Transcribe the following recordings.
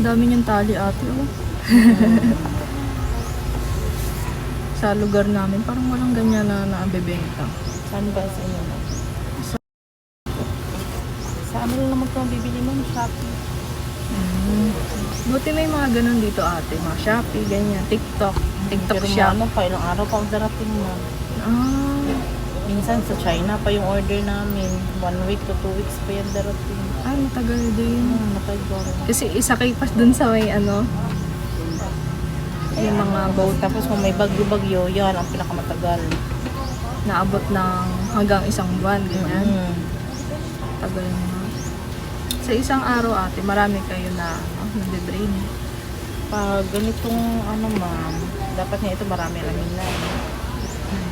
Ang dami niyang tali ate. Oh. Sa lugar namin, parang walang ganyan na naabibenta. Saan ba sa inyo? ma'am? Sa ano lang naman ito bibili mo? Shopee. Mm. Buti may mga ganun dito ate. Mga Shopee, ganyan. TikTok. TikTok Pero shop. ano pa, ilang araw pa ang darating na. Ah. Minsan sa China pa yung order namin. One week to two weeks pa yan darating. Ay, matagal din. Hmm, matagal. Kasi isa kay pas dun sa may ano, yung mga boat Tapos kung may bagyo-bagyo, yan ang pinakamatagal. naabot ng hanggang isang buwan, ganyan. Mm. Tagal na. Sa isang araw ate, marami kayo na ano, nagbe-brain. Pag ganitong ano ma'am, dapat nga ito marami lamin na.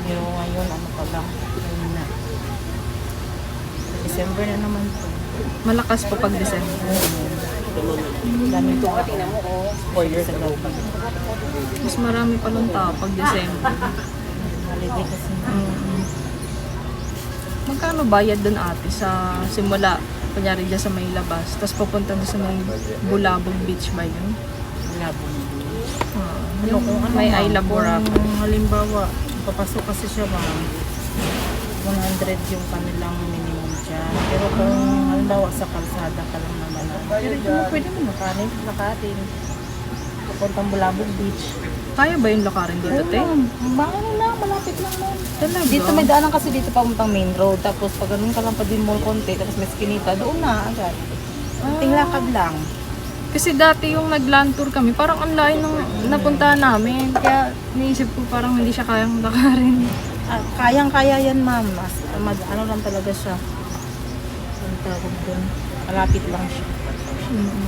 Pero ngayon ano pa lang, ayun na. December na naman po. Malakas po pag December. Dami ito ka. Spoiler sa loob. Mas marami palang tao pag December. Mm. Magkano bayad dun ate sa simula, kunyari dyan sa may labas, tapos pupunta na sa may Bulabog Beach ba yun? Labong. Ah, yung kung ano may ma'am, I Love Boracay. Kung halimbawa, papasok kasi siya ma'am, 100 yung kanilang minimum dyan. Pero kung halimbawa sa kalsada ka lang naman, pero yung pwede mo makarin, lakarin. Pupuntang Bulabog Beach. Kaya ba yung lakarin dito, te? Maano lang, malapit lang nun. Talaga? Dito may daanan kasi dito papuntang main road. Tapos pag ganun ka lang pa din mall konti, tapos may skinita, doon na agad. Ting lakad lang. Kasi dati yung nag-land tour kami, parang ang layo nung napuntahan namin. Kaya niisip ko parang hindi siya kayang lakarin. Ah, kayang-kaya yan, ma'am. Mas, ano lang talaga siya. Ang tawag doon. Malapit lang siya.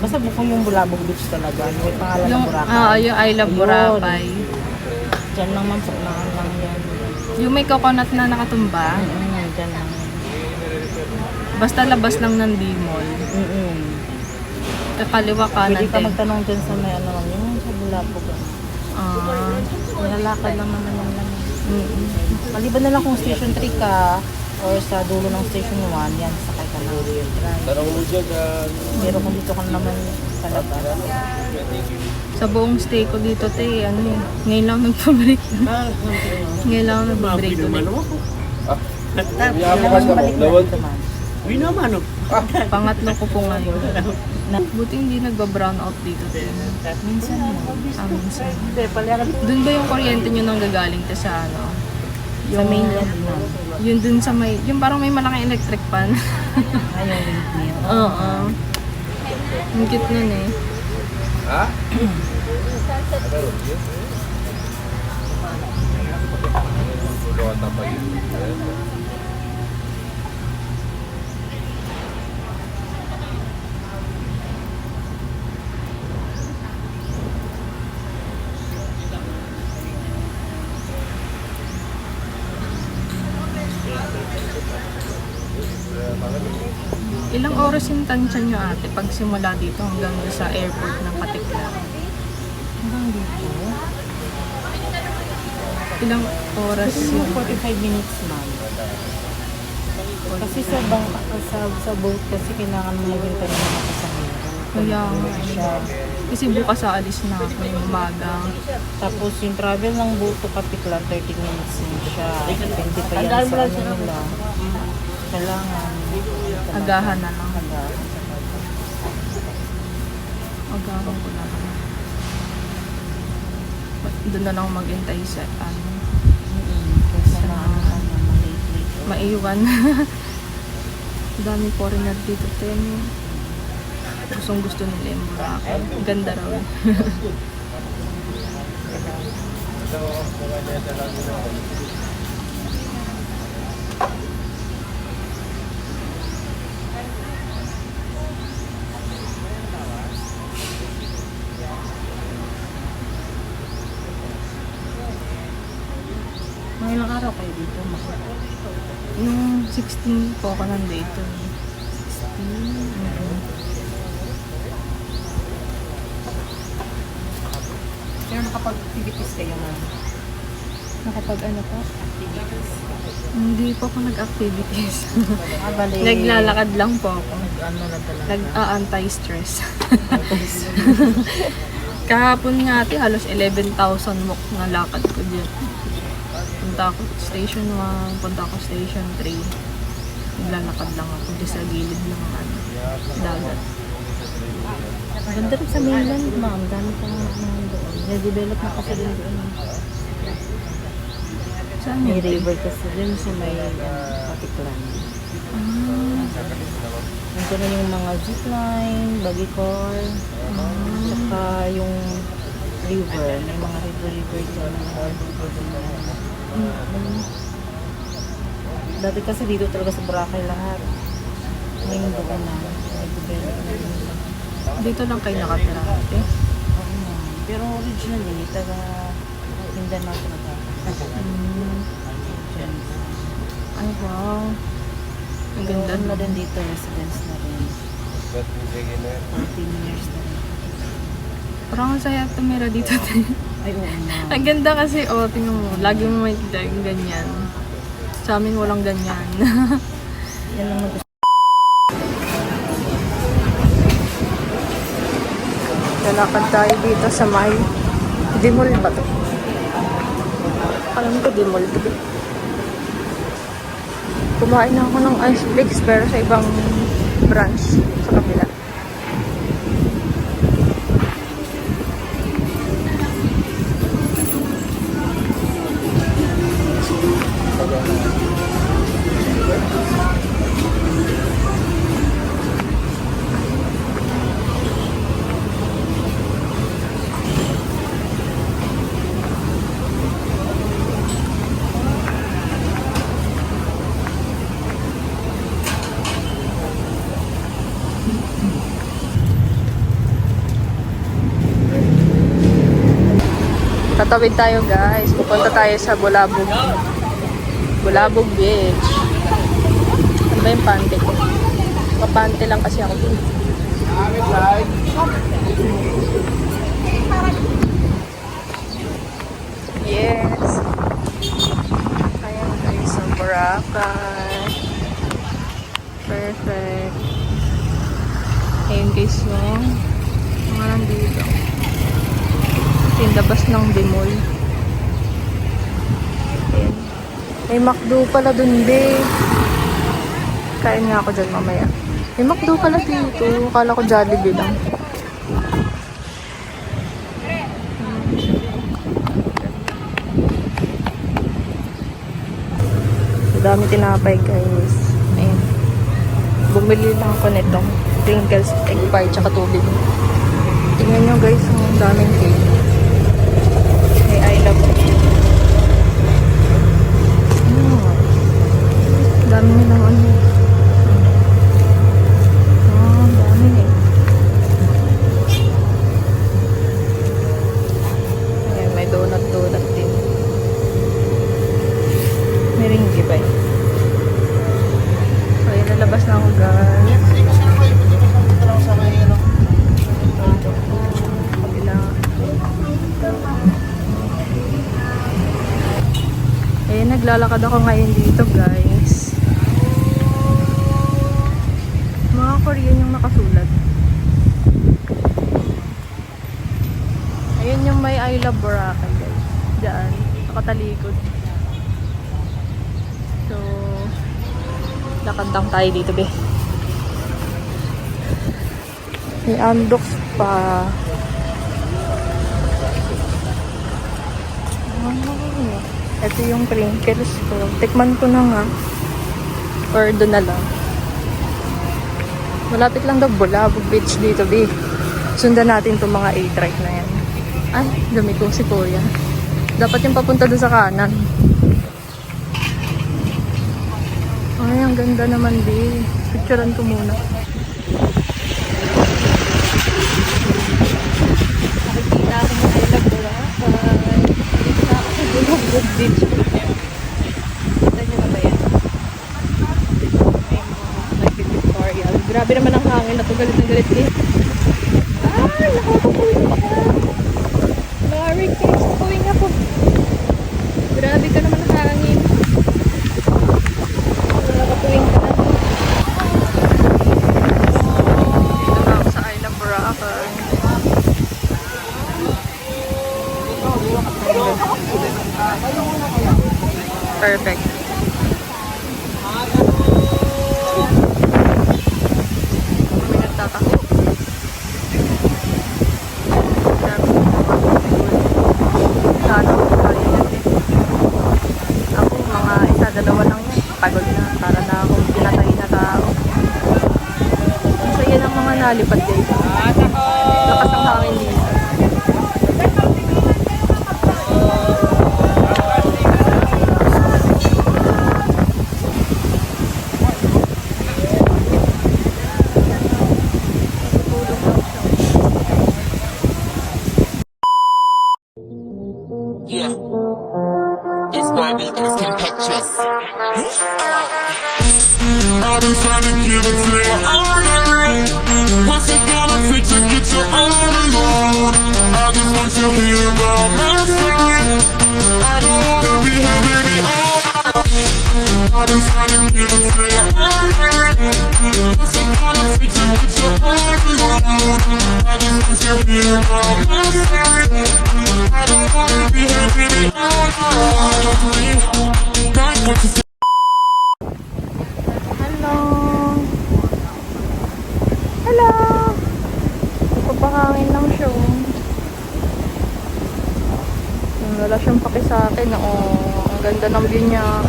Basta bukong yung Bulabog Beach talaga. May pangalan Yung, ng Boracay. ah, yung I Love. Boracay. Diyan lang, ma'am. Sa unahan lang yan. Yung may coconut na nakatumba. Mm, diyan lang. Basta labas lang ng D-Mall. Mm-mm. Kakaliwa kanan, Pwede ka magtanong dyan sa may ano, yung sa Bulabog. Ah, Nilalakad lang naman yung lang. mm Maliban na lang kung station 3 ka or sa dulo ng station 1, yan, sakay ka na. Pero kung dito ka naman sa labas. Sa buong stay ko dito, te, ano eh, ngayon lang nagpabalik. ngayon lang nagpabalik ulit. Ilang balik na dito, ma'am. Pangatlo ko po ngayon. Na, Buti hindi nagba-brown out dito, te. minsan mo. Ah, minsan. Doon ba yung kuryente nyo nang gagaling te sa ano? Sa mainland na. Yun dun sa may, yung parang may malaking electric pan. Ayaw windmill. Oo. Ang cute nun eh. Ilang oras yung tansya nyo ate pag simula dito hanggang sa airport ng Patiklan? Hanggang dito. Ilang oras yung... 45 minutes, ma'am. Kasi sa, bang, sa, sa boat kasi kailangan mo maghintay ng mga pasahero. Kaya nga eh. Kasi bukas aalis na ako yung umaga. Tapos yung travel ng boat to Kapitlan, 30 minutes din siya. Depende pa yan sa ano nila. Kailangan. Agahan na lang. Agahan ko na lang. Doon na lang maghintay sa ano. Sa late-late. Maiwan. Dami foreigner dito, Ten. Gustong gusto nila yung Boracay. Ganda raw. eh. Mga ilang araw kayo dito? Nung 16 po ako nandito. Pero nakapag-activities kayo na. Nakapag ano po? Activities. Hindi po ako nag-activities. Ah, bali. Naglalakad lang po ako. Nag-ano na talaga. Nag-anti-stress. Kahapon nga ate, halos 11,000 walk na lakad ko dyan. Punta ako station 1, punta ako station 3. Naglalakad lang ako dyan sa gilid ng ano, dagat. Ganda rin sa mainland, ma'am. Dami pang mga doon. Na-develop na kasi din doon. Saan May river kasi din sa may uh, Patiklan. Ah, Nandiyan na yung mga zipline, buggy car, tsaka yung river. May mga river-river dyan. Mm, Dati kasi dito talaga sa Boracay lahat. Ngayon doon na. Na dito lang kayo nakatira ate. Oo, ma'am. Pero originally, taga Mindanao talaga. Mm, ay wow. Ang ganda na din dito, residence na rin. 14 years na rin. Parang ang saya tumira dito. ate. Ay, oo ma'am. Ang ganda kasi, oh, tingnan mo, lagi mo makikita yung ganyan. Sa amin walang ganyan. Yan lang mag Lalakad tayo dito sa may Dimol ba to? Alam ko Dimol to. Kumain ako ng ice flakes pero sa ibang branch sa kabila. Tatawid tayo guys. Pupunta tayo sa Bulabog. Bulabog Beach. Ano ba yung pante ko? Kapante lang kasi ako. Yes. Ayan guys, ang Boracay. Perfect. Ayun guys yung mga nandito. Ito yung labas ng Bimol. Ayan. May McDo pala dun, be. Kain nga ako dyan mamaya. May McDo pala dito. Akala ko Jollibee lang. Ang dami tinapay, guys. Ayan. Bumili lang ako nitong Pringles, egg pie, tsaka tubig. Tingnan nyo guys, ang daming cake. May I love it. Ano? Dami nilang ano. Ang dami eh. May donut-donut din. May ba eh? Ayun, nalabas na ako guys. Naglalakad ako ngayon nakatalikod. So, lakad tayo dito, be. May undox pa. Oh, ito yung Pringles ko. Tikman ko na nga. Or doon na lang. Malapit lang daw Bulabog Beach dito, B. Sundan natin itong mga A-trike na yan. Ay, dami ko si Kuya. Dapat yung papunta doon sa kanan. Ay, ang ganda naman, di. Picturean ko muna. Nakikita ko na ay nagburakay. Nakikita ko sa bulog-bog beach. Kita nyo na ba yan? Nag-pictorial. Grabe naman ang hangin na to. Galit na galit, di. Ako. Christmas. Puwing ako. Grabe ka naman nakangin. Nakakapuwing ka na. Dito sa Island Boracay. Perfect. Kami nagtatako. Dami ko Sana ako kaya yan eh. Ako mga isa, dalawa lang yan. Pagod na. Para na akong pinatay na tao. Ang saya ng Hello! Hello! Nagpapahangin lang siya. oh. Wala siyang paki sa akin. Oh, ang ganda ng view niya.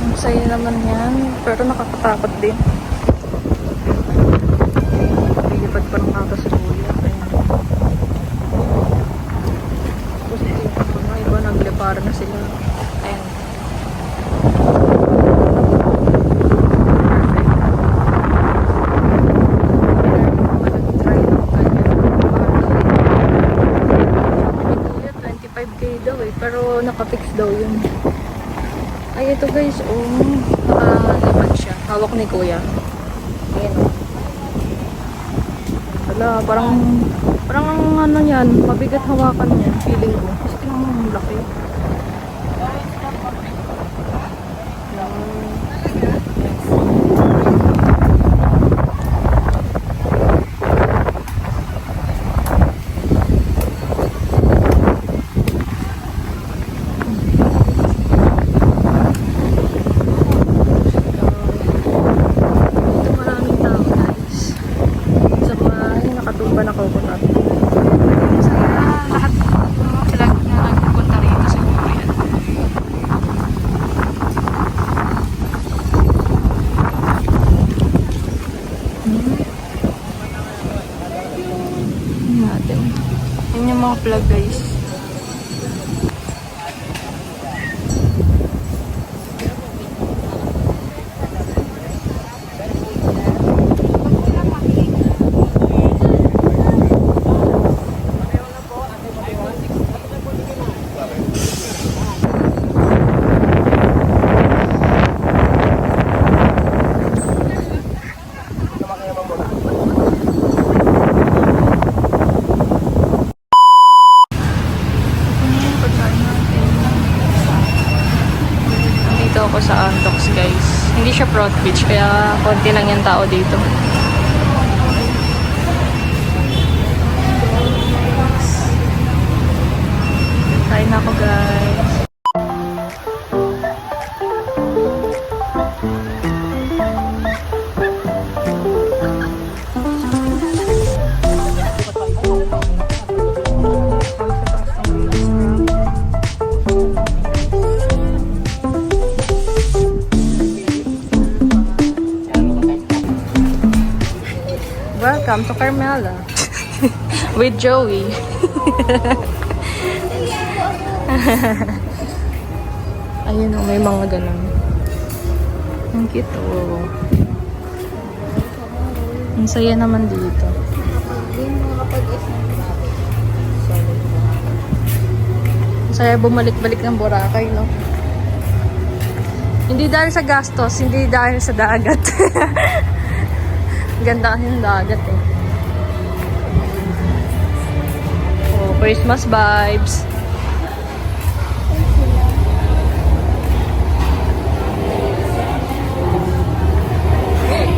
Ang saya naman yan. Pero nakakatakot din. Lilipad pa ng agas kuya. Ayan. Tapos yung mga iba naglipar na sila. Ayan. Perfect. 25k daw eh, pero nakafix daw yun. Ay, ito guys, oh, nakalipad siya. Hawak ni kuya. Ayan oh. Wala, parang, parang ang ano yan, mabigat hawakan yan, feeling ko. Kasi tingnan mo, ang laki. Ito maraming tao guys. Sa bahay, nakatumba na coconut. Saya, lahat sila na nagpupunta rito sa Korean. Hmm. natin. Yan yung mga plug guys. Ano yung pagkain natin? Nandito ako sa Antox guys. Front Beach kaya konti lang yung tao dito. Welcome to Carmela. With Joey. Ayun o, may mga ganun. Ang cute o. Ang saya naman dito. Ang saya bumalik-balik ng Boracay, no? Hindi dahil sa gastos, hindi dahil sa dagat. Ganda kasi ng dagat eh. Oh, Christmas vibes.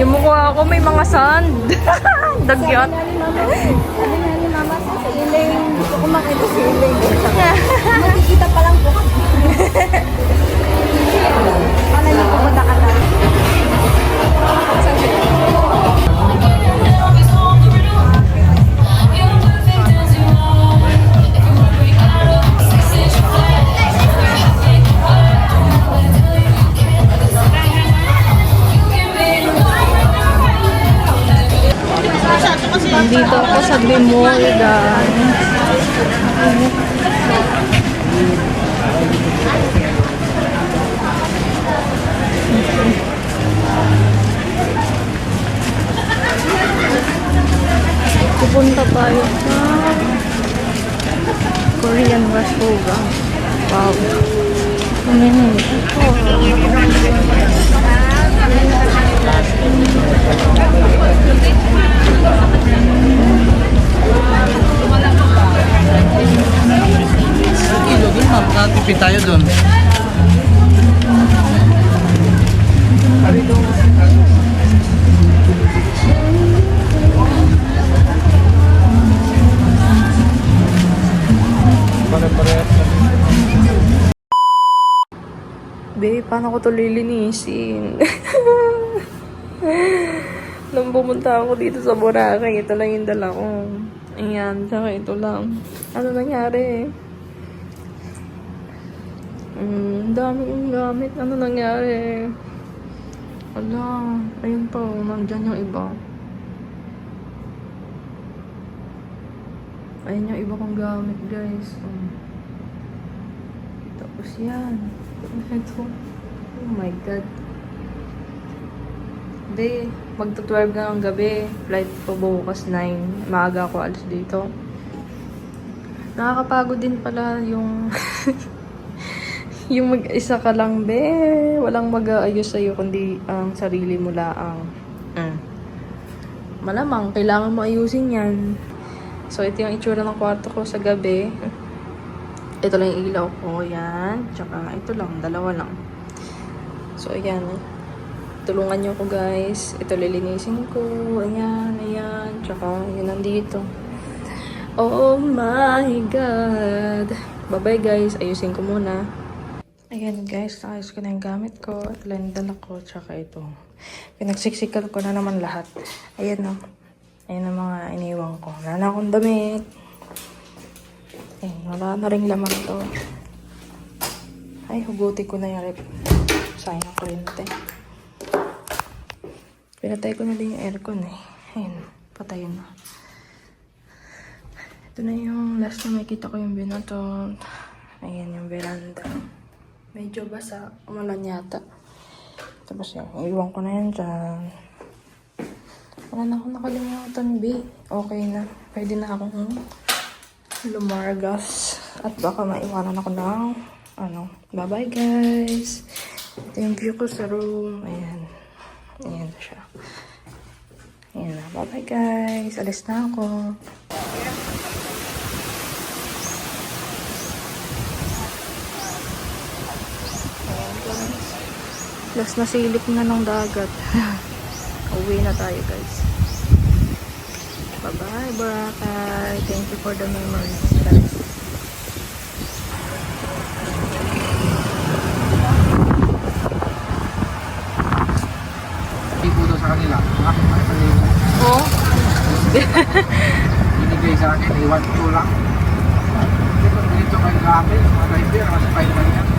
Yung mukha ko may mga sand. Dagyat. Sabi nga ni mama sa ceiling, gusto ko makita ceiling. Makikita pa lang po. Paano niyo pumunta ka na? Nandito ako sa Bimoldan. Pupunta tayo sa Korean restaurant. Wow. Ano yun? kilo dun, Nakatipid tayo dun. Babe, paano ko to lilinisin? Nung pumunta ako dito sa Boracay, ito lang yung dala ko. Ayan, saka ito lang. Ano nangyari? Hmm, dami yung gamit. Ano nangyari? Ala, ayun pa, oh, nandyan yung iba. Ayun yung iba kong gamit, guys. Oh. Tapos yan. Ito. Oh my God. Hindi. Magto-12 na ng gabi. Flight ko bukas 9. Maaga ako alis dito. Nakakapagod din pala yung... yung mag-isa ka lang, be. Walang mag-aayos sa'yo kundi ang sarili mo laang. Mm. Malamang, kailangan mo ayusin yan. So, ito yung itsura ng kwarto ko sa gabi. Ito lang yung ilaw ko. Yan. Tsaka ito lang. Dalawa lang. So, ayan. Tulungan nyo ko guys. Ito lilinisin ko. Ayan. Ayan. Tsaka yun nandito. Oh my God. Bye-bye guys. Ayusin ko muna. Ayan guys. Nakayos ko na yung gamit ko. Ito lang yung dala ko. Tsaka ito. Pinagsiksikan ko na naman lahat. Ayan o. Ayan ang mga iniwan ko. Wala na akong damit. Eh, wala na rin laman to. Ay, huguti ko na yung rep. Sayang ang kuryente. Pinatay ko na din yung aircon eh. Ayun, patay na. Ito na yung last na makita ko yung binatot. Ayan yung veranda. Medyo basa. Umulan yata. Tapos yan, iwan ko na yan dyan. Wala na akong nakalimutan, B. Okay na. Pwede na akong lumargas. At baka maiwanan ako ng ano. Bye-bye, guys. Ito yung view ko sa room. Ayan. Ayan na siya. Ayan na. Bye-bye, guys. Alis na ako. Ayan, guys. Last na silip na ng dagat. Uwi na tayo, guys. Bye-bye, Boracay. Thank you for the memories, guys. Hindi po daw sa Oh, Binigay sa akin, iwan ko lang. Dito, kayo gamit. Mga driver, kasi pa iwan yan.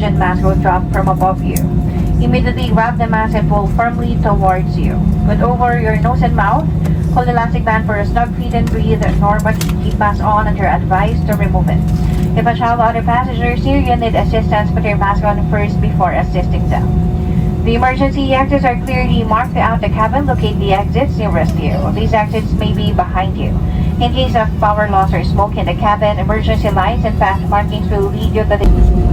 Oxygen mask will drop from above you. Immediately grab the mask and pull firmly towards you. Put over your nose and mouth. Hold the elastic band for a snug fit and breathe. Normally keep mask on until advised to remove it. If a child or other passengers here, you need assistance, put your mask on first before assisting them. The emergency exits are clearly marked out the cabin. Locate the exits nearest you. These exits may be behind you. In case of power loss or smoke in the cabin, emergency lights and fast markings will lead you to the